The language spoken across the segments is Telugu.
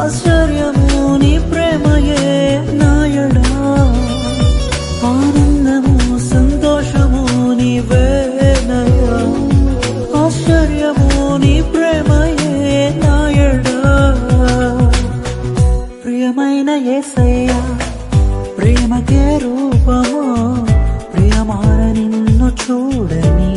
ఆశ్చర్యము నీ ప్రేమయే నాయడా ఆనందము సంతోషము నీవేనయ్యా ఆశ్చర్యము నీ ప్రేమయే నాయడా ప్రియమైన యేసయ్యా ప్రేమకే రూపము. ప్రియమార నిన్ను చూడని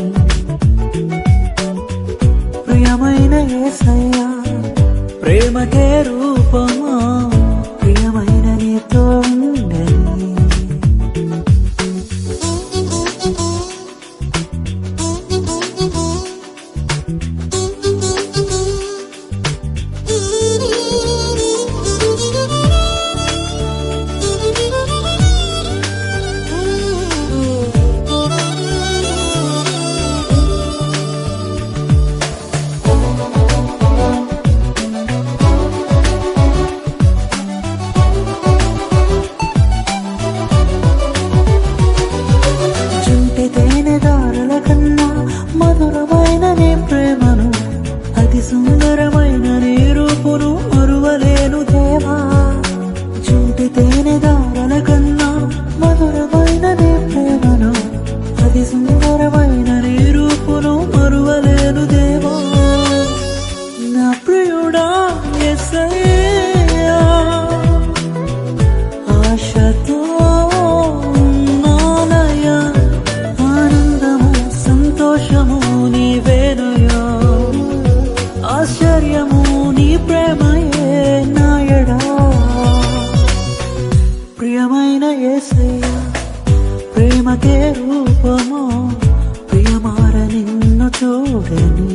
నీ ప్రేమయే నాయడా. ప్రియమైన ఏసయ్య ప్రేమకే రూపము ప్రియమార నిన్ను చూడని.